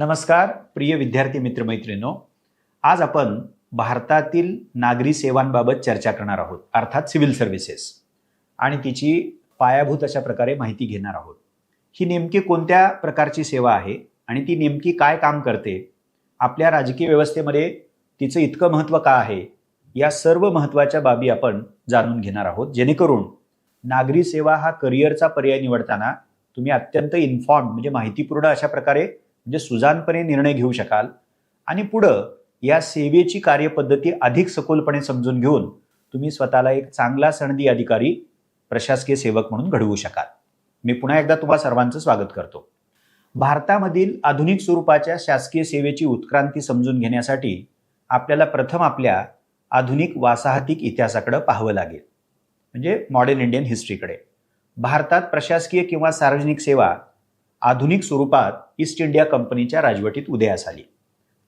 नमस्कार प्रिय विद्यार्थी मित्रमैत्रिणो आज आपण भारतातील नागरी सेवांबाबत चर्चा करणार आहोत अर्थात सिव्हिल सर्व्हिसेस. आणि तिची पायाभूत अशा प्रकारे माहिती घेणार आहोत. ही नेमकी कोणत्या प्रकारची सेवा आहे आणि ती नेमकी काय काम करते? आपल्या राजकीय व्यवस्थेमध्ये तिचं इतकं महत्त्व का आहे? या सर्व महत्त्वाच्या बाबी आपण जाणून घेणार आहोत. जेणेकरून नागरी सेवा हा करिअरचा पर्याय निवडताना तुम्ही अत्यंत इन्फॉर्म म्हणजे माहितीपूर्ण अशा प्रकारे म्हणजे सुजानपणे निर्णय घेऊ शकाल. आणि पुढं या सेवेची कार्यपद्धती अधिक सखोलपणे समजून घेऊन तुम्ही स्वतःला एक चांगला सनदी अधिकारी प्रशासकीय सेवक म्हणून घडवू शकाल. मी पुन्हा एकदा तुम्हा सर्वांचं स्वागत करतो. भारतामधील आधुनिक स्वरूपाच्या शासकीय सेवेची उत्क्रांती समजून घेण्यासाठी आपल्याला प्रथम आपल्या आधुनिक वासाहतिक इतिहासाकडे पाहावं लागेल. म्हणजे मॉडर्न इंडियन हिस्ट्रीकडे भारतात प्रशासकीय किंवा सार्वजनिक सेवा आधुनिक स्वरूपात ईस्ट इंडिया कंपनीच्या राजवटीत उदयास आली.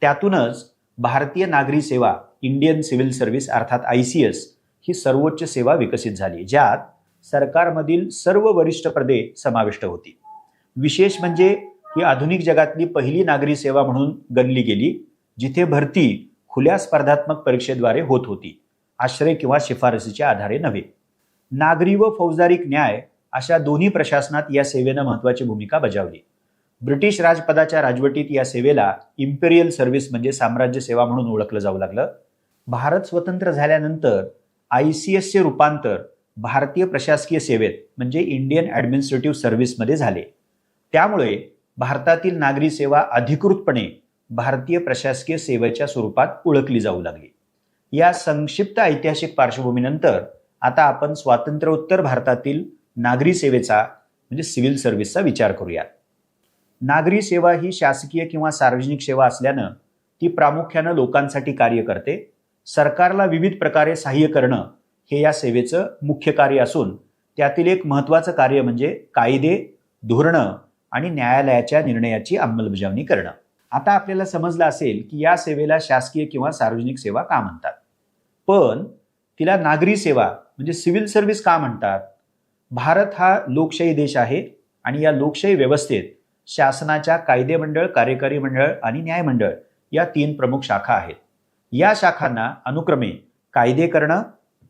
त्यातूनच भारतीय नागरी सेवा इंडियन सिव्हिल सर्व्हिस अर्थात आय सी एस ही सर्वोच्च सेवा विकसित झाली ज्यात सरकारमधील सर्व वरिष्ठ पदे समाविष्ट होती. विशेष म्हणजे ही आधुनिक जगातली पहिली नागरी सेवा म्हणून गणली गेली जिथे भरती खुल्या स्पर्धात्मक परीक्षेद्वारे होत होती आश्रय किंवा शिफारसीच्या आधारे नव्हे. नागरी व फौजदारी न्याय अशा दोन्ही प्रशासनात या सेवेनं महत्वाची भूमिका बजावली. ब्रिटिश राजपदाच्या राजवटीत या सेवेला इम्पेरियल सर्व्हिस म्हणजे साम्राज्य सेवा म्हणून ओळखलं जाऊ लागलं. भारत स्वतंत्र झाल्यानंतर आय सी एसचे रूपांतर भारतीय प्रशासकीय सेवेत म्हणजे इंडियन ॲडमिनिस्ट्रेटिव्ह सर्व्हिसमध्ये झाले. त्यामुळे भारतातील नागरी सेवा अधिकृतपणे भारतीय प्रशासकीय सेवेच्या स्वरूपात ओळखली जाऊ लागली. या संक्षिप्त ऐतिहासिक पार्श्वभूमीनंतर आता आपण स्वातंत्र्योत्तर भारतातील नागरी सेवेचा म्हणजे सिव्हिल सर्व्हिसचा विचार करूयात. नागरी सेवा ही शासकीय किंवा सार्वजनिक सेवा असल्यानं ती प्रामुख्यानं लोकांसाठी कार्य करते. सरकारला विविध प्रकारे सहाय्य करणं हे या सेवेचं मुख्य कार्य असून त्यातील एक महत्त्वाचं कार्य म्हणजे कायदे धोरणं आणि न्यायालयाच्या निर्णयाची अंमलबजावणी करणं. आता आपल्याला समजलं असेल की या सेवेला शासकीय किंवा सार्वजनिक सेवा का म्हणतात? पण तिला नागरी सेवा म्हणजे सिव्हिल सर्व्हिस का म्हणतात? भारत हा लोकशाही देश आहे आणि या लोकशाही व्यवस्थेत शासनाच्या कायदेमंडळ कार्यकारी मंडळ आणि न्यायमंडळ या तीन प्रमुख शाखा आहेत. या शाखांना अनुक्रमे कायदे करणं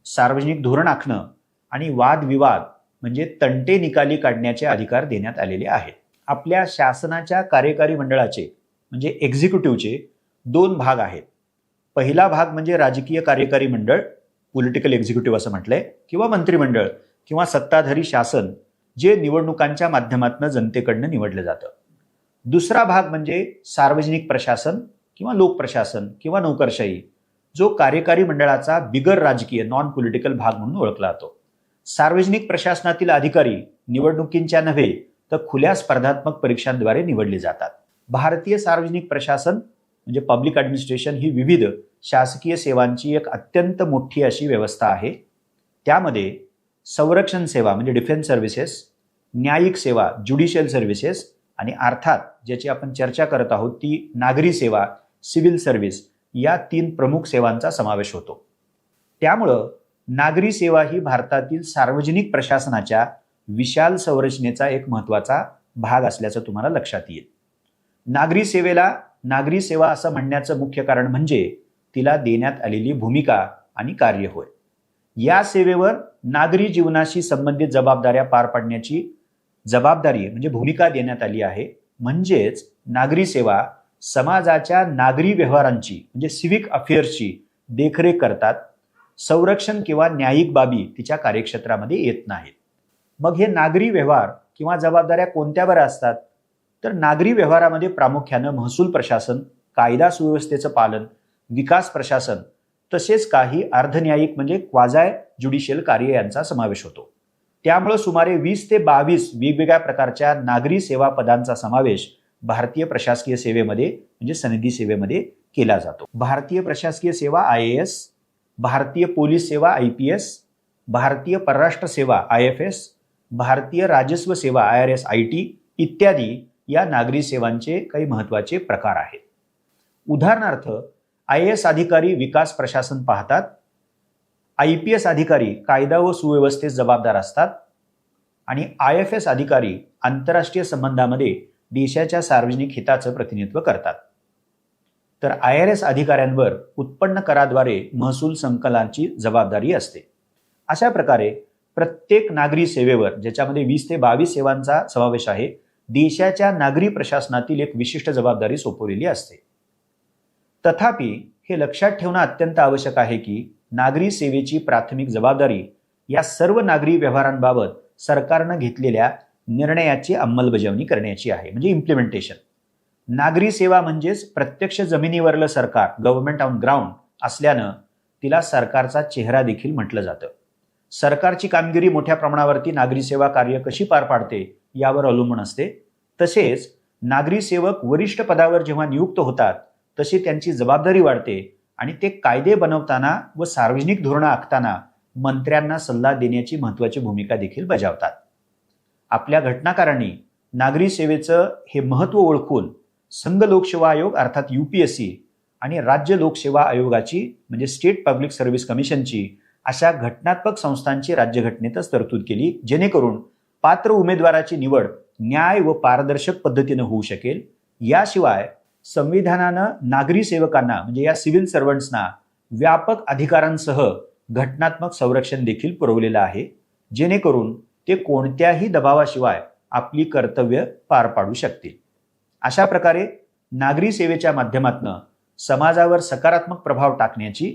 सार्वजनिक धोरण आखणं आणि वादविवाद म्हणजे तंटे निकाली काढण्याचे अधिकार देण्यात आलेले आहेत. आपल्या शासनाच्या कार्यकारी मंडळाचे म्हणजे एक्झिक्युटिव्हचे दोन भाग आहेत. पहिला भाग म्हणजे राजकीय कार्यकारी मंडळ पॉलिटिकल एक्झिक्युटिव्ह असं म्हटलंय किंवा मंत्रिमंडळ किंवा सत्ताधारी शासन जे निवडणुकांच्या माध्यमातून जनतेकडनं निवडलं जातं. दुसरा भाग म्हणजे सार्वजनिक प्रशासन किंवा लोकप्रशासन किंवा नोकरशाही जो कार्यकारी मंडळाचा बिगर राजकीय नॉन पॉलिटिकल भाग म्हणून ओळखला जातो. सार्वजनिक प्रशासनातील अधिकारी निवडणुकींच्या नव्हे तर खुल्या स्पर्धात्मक परीक्षांद्वारे निवडले जातात. भारतीय सार्वजनिक प्रशासन म्हणजे पब्लिक ॲडमिनिस्ट्रेशन ही विविध शासकीय सेवांची एक अत्यंत मोठी अशी व्यवस्था आहे. त्यामध्ये संरक्षण सेवा म्हणजे डिफेन्स सर्व्हिसेस न्यायिक सेवा ज्युडिशियल सर्व्हिसेस आणि अर्थात ज्याची आपण चर्चा करत आहोत ती नागरी सेवा सिव्हिल सर्व्हिस या तीन प्रमुख सेवांचा समावेश होतो. त्यामुळं नागरी सेवा ही भारतातील सार्वजनिक प्रशासनाच्या विशाल संरचनेचा एक महत्त्वाचा भाग असल्याचं तुम्हाला लक्षात येईल. नागरी सेवेला नागरी सेवा असं म्हणण्याचं मुख्य कारण म्हणजे तिला देण्यात आलेली भूमिका आणि कार्य होय. या सेवेवर नागरी जीवनाशी संबंधित जबाबदाऱ्या पार पाडण्याची जबाबदारी म्हणजे भूमिका देण्यात आली आहे. म्हणजेच नागरी सेवा समाजाच्या नागरी व्यवहारांची म्हणजे सिव्हिक अफेअर्सची देखरेख करतात. संरक्षण किंवा न्यायिक बाबी तिच्या कार्यक्षेत्रामध्ये येत नाहीत. मग हे नागरी व्यवहार किंवा जबाबदाऱ्या कोणत्या बऱ्या असतात? तर नागरी व्यवहारामध्ये प्रामुख्यानं महसूल प्रशासन कायदा सुव्यवस्थेचं पालन विकास प्रशासन तसेच काही अर्धन्यायिक म्हणजे क्वाजाय ज्युडिशियल कार्य यांचा समावेश होतो. त्यामुळं सुमारे वीस ते बावीस वेगवेगळ्या प्रकारच्या नागरी सेवा पदांचा समावेश भारतीय प्रशासकीय सेवेमध्ये म्हणजे सनदी सेवेमध्ये केला जातो. भारतीय प्रशासकीय सेवा आय ए एस भारतीय पोलीस सेवा आय पी एस भारतीय परराष्ट्र सेवा आय एफ एस भारतीय राजस्व सेवा I R S I T इत्यादी या नागरी सेवांचे काही महत्त्वाचे प्रकार आहेत. उदाहरणार्थ आय एस अधिकारी विकास प्रशासन पाहतात. आय पी एस अधिकारी कायदा व सुव्यवस्थेस जबाबदार असतात. आणि आय एफ एस अधिकारी आंतरराष्ट्रीय संबंधामध्ये देशाच्या सार्वजनिक हिताचं प्रतिनिधित्व करतात. तर आय आर एस अधिकाऱ्यांवर उत्पन्न कराद्वारे महसूल संकलनाची जबाबदारी असते. अशा प्रकारे प्रत्येक नागरी सेवेवर ज्याच्यामध्ये वीस ते बावीस सेवांचा समावेश आहे देशाच्या नागरी प्रशासनातील एक विशिष्ट जबाबदारी सोपवलेली असते. तथापि हे लक्षात ठेवणं अत्यंत आवश्यक आहे की नागरी सेवेची प्राथमिक जबाबदारी या सर्व नागरी व्यवहारांबाबत सरकारनं घेतलेल्या निर्णयाची अंमलबजावणी करण्याची आहे म्हणजे इम्प्लिमेंटेशन नागरी सेवा म्हणजेच प्रत्यक्ष जमिनीवरलं सरकार गव्हर्नमेंट ऑन ग्राउंड असल्यानं तिला सरकारचा चेहरा देखील म्हटलं जातं. सरकारची कामगिरी मोठ्या प्रमाणावरती नागरी सेवा कार्य कशी पार पाडते यावर अवलंबून असते. तसेच नागरी सेवक वरिष्ठ पदावर जेव्हा नियुक्त होतात तशी त्यांची जबाबदारी वाढते आणि ते कायदे बनवताना व सार्वजनिक धोरणं आखताना मंत्र्यांना सल्ला देण्याची महत्वाची भूमिका देखील बजावतात. आपल्या घटनाकारांनी नागरी सेवेचं हे महत्त्व ओळखून संघ लोकसेवा आयोग अर्थात यू पी एस सी आणि राज्य लोकसेवा आयोगाची म्हणजे स्टेट पब्लिक सर्व्हिस कमिशनची अशा घटनात्मक संस्थांची राज्यघटनेतच तरतूद केली जेणेकरून पात्र उमेदवाराची निवड न्याय व पारदर्शक पद्धतीनं होऊ शकेल. याशिवाय संविधानानं नागरी सेवकांना म्हणजे या सिव्हिल सर्वंट्सना व्यापक अधिकारांसह घटनात्मक संरक्षण देखील पुरवलेलं आहे जेणेकरून ते कोणत्याही दबावाशिवाय आपली कर्तव्य पार पाडू शकतील. अशा प्रकारे नागरी सेवेच्या माध्यमातून समाजावर सकारात्मक प्रभाव टाकण्याची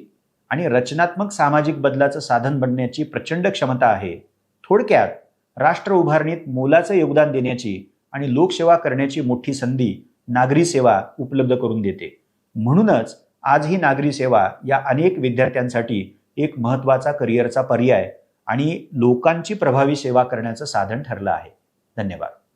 आणि रचनात्मक सामाजिक बदलाचं साधन बनण्याची प्रचंड क्षमता आहे थोडक्यात राष्ट्र उभारणीत मोलाचं योगदान देण्याची आणि लोकसेवा करण्याची मोठी संधी नागरी सेवा उपलब्ध करून देते. म्हणूनच आज ही नागरी सेवा या अनेक विद्यार्थ्यांसाठी एक महत्त्वाचा करिअरचा पर्याय आणि लोकांची प्रभावी सेवा करण्याचं साधन ठरलं आहे. धन्यवाद.